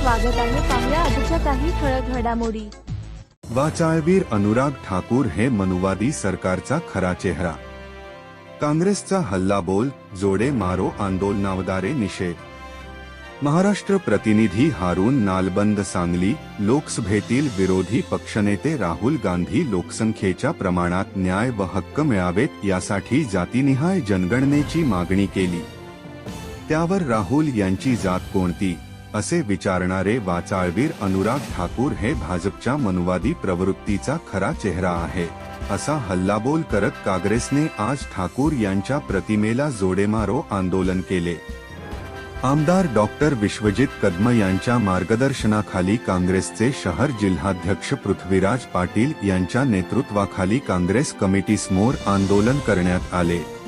स्वागत आहे पाहुया आजच्या काही ठळक घडामोडी. वाचाळवीर अनुराग ठाकूर हे मनुवादी सरकारचा खरा चेहरा. काँग्रेसचा हल्लाबोल जोडे मारो आंदोलनावदारे निषेध. महाराष्ट्र प्रतिनिधी हारून नालबंद सांगली लोकसभेतील विरोधी पक्षनेते राहुल गांधी लोकसंख्येच्या प्रमाणात न्याय व हक्क मिळावेत यासाठी जातीनिहाय जनगणनेची मागणी केली. त्यावर राहुल यांची जात कोणती? असे विचारणारे वाचाळवीर अनुराग ठाकूर हे भाजपच्या मनुवादी प्रवृत्तीचा खरा चेहरा आहे. असा हल्लाबोल करत काँग्रेसने आज ठाकूर यांच्या प्रतिमेला जोडेमारो आंदोलन केले. आमदार डॉक्टर विश्वजित कदम यांच्या मार्गदर्शनाखाली काँग्रेसचे शहर जिल्हाध्यक्ष पृथ्वीराज पाटील यांच्या नेतृत्वाखाली काँग्रेस कमिटीसमोर आंदोलन करण्यात आले.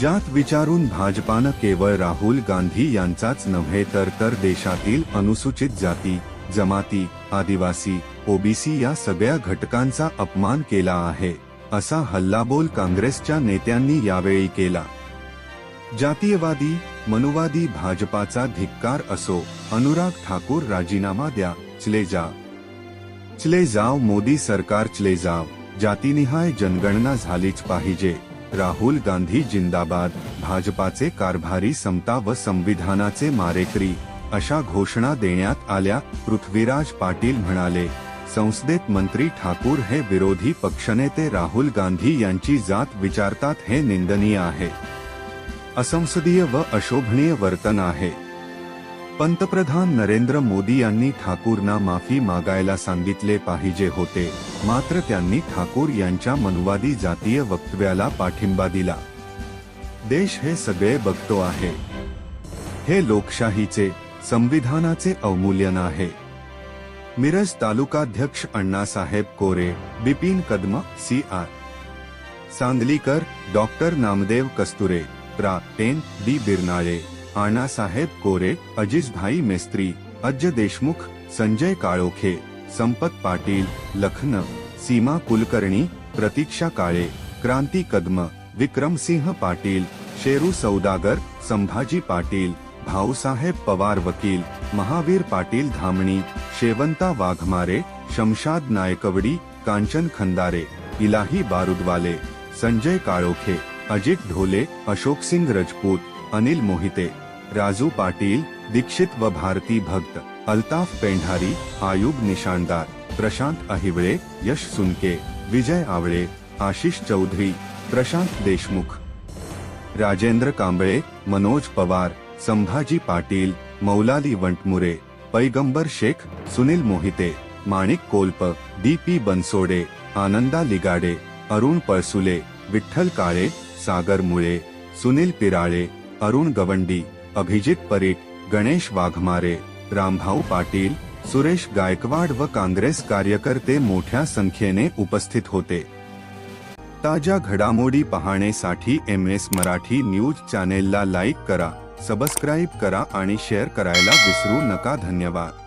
ज्यात विचारून भाजपानं केवळ राहुल गांधी यांचाच नव्हे तर तर देशातील अनुसूचित जाती जमाती आदिवासी ओबीसी या सगळ्या घटकांचा अपमान केला आहे असा हल्लाबोल काँग्रेसच्या नेत्यांनी यावेळी केला. जातीयवादी मनुवादी भाजपाचा धिक्कार असो अनुराग ठाकूर राजीनामा द्या चले जा. चले जाव मोदी सरकार चले जाव जातीनिहाय जनगणना झालीच पाहिजे. राहुल गांधी जिंदाबाद भाजपाचे कारभारी समता व संविधानाचे मारेकरी अशा घोषणा देण्यात आल्या पृथ्वीराज पाटील म्हणाले. संसदेत मंत्री ठाकूर हे विरोधी पक्षनेते राहुल गांधी यांची जात विचारतात हे निंदनीय आहे. असंसदीय व अशोभनीय वर्तन आहे. पंतप्रधान नरेंद्र मोदी यांनी ठाकूरना माफी मागायला सांगितले पाहिजे होते. मात्र त्यांनी ठाकूर यांच्या मनुवादी जातीय वक्तव्याला पाठिंबा दिला. देश हे सगळे बघतो आहे. हे लोकशाहीचे संविधानाचे अवमूल्यन आहे मिरज तालुकाध्यक्ष Annasaheb Kore Bipin Kadam C R. Sangalikar doctor Namdev Kasture प्रा. एन. डी. बिरनाळे. आणासाहेब कोरे अजिजभाई मेस्त्री अज्ज देशमुख संजय काळोखे संपत पाटील लखन सीमा कुलकर्णी प्रतीक्षा काळे क्रांती कदम विक्रमसिंह पाटील शेरू सौदागर संभाजी पाटील भाऊसाहेब पवार वकील महावीर पाटील धामणी शेवंता वाघमारे शमशाद नायकवडी कांचन खंदारे इलाही बारुदवाले संजय काळोखे अजित ढोले अशोकसिंग रजपूत अनिल मोहिते राजू पाटील दीक्षित व भारती भक्त अल्ताफ पेंढारी आयुब निशाणदार प्रशांत अहिवळे यश सुनके विजय आवळे आशिष चौधरी प्रशांत देशमुख राजेंद्र कांबळे मनोज पवार संभाजी पाटील मौलाली वंटमुरे पैगंबर शेख सुनील मोहिते माणिक कोल्प डी पी बनसोडे आनंदा लिगाडे अरुण पळसुले विठ्ठल काळे सागर मुळे सुनील पिराळे अरुण गवंडी अभिजित परीट गणेश वाघमारे रामभाऊ पाटील सुरेश गायकवाड व काँग्रेस कार्यकर्ते मोठ्या संख्येने उपस्थित होते. ताज्या घडामोडी पाहण्यासाठी एम एस मराठी न्यूज चॅनेलला लाईक करा सबस्क्राईब करा आणि शेअर करायला विसरू नका. धन्यवाद.